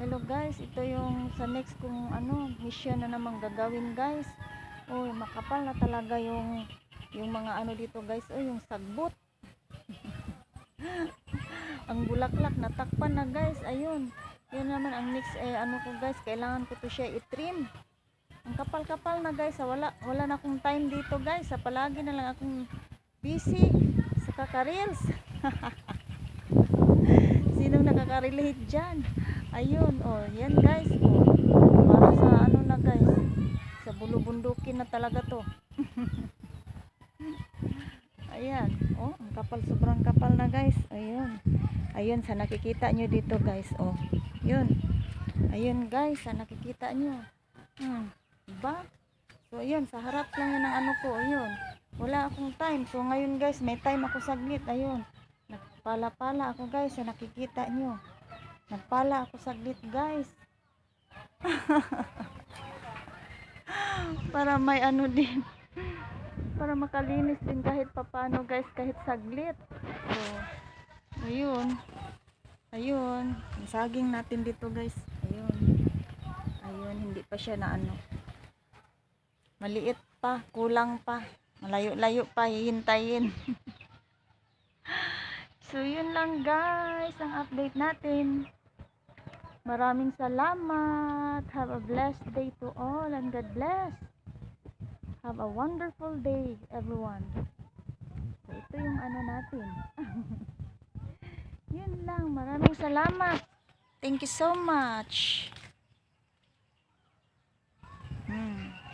Hello guys, ito yung sa next kong ano, mission na naman gagawin guys. Oh, makapal na talaga yung yung mga ano dito guys, oh yung sagbot. ang bulaklak natakpan na guys, ayun. Yun naman ang next eh, ano ko guys, kailangan ko to siya i-trim. Ang kapal-kapal na guys, ah, wala wala na akong time dito guys, sa palagi na lang akong busy sa kaka-reels. Sinong nakaka-relate dyan? Ayun, oh, yan guys. Oh, para sa ano na guys. Sa bulubundukin na talaga to. Ayan, oh, ang kapal, sobrang kapal na guys. Ayun. Ayun, sa nakikita nyo dito guys. Oh, yun. Ayun guys, sa nakikita nyo. Hmm, diba? So, ayun, sa harap lang yan ang ano ko. Ayun. Wala akong time. So, ngayon guys, may time ako saglit. Ayun. Nagpala-pala ako guys sa nakikita nyo. Nagpala ako saglit guys. Para may ano din. Para makalinis din kahit papano guys, kahit saglit. So, ayun. Ayun. Ang saging natin dito guys. Ayun. Ayun, hindi pa siya na ano. Maliit pa, kulang pa. Malayo-layo pa, hihintayin. So, yun lang guys, ang update natin. Maraming salamat. Have a blessed day to all and God bless. Have a wonderful day, everyone. So, ito yung ano natin. yun lang. Maraming salamat. Thank you so much.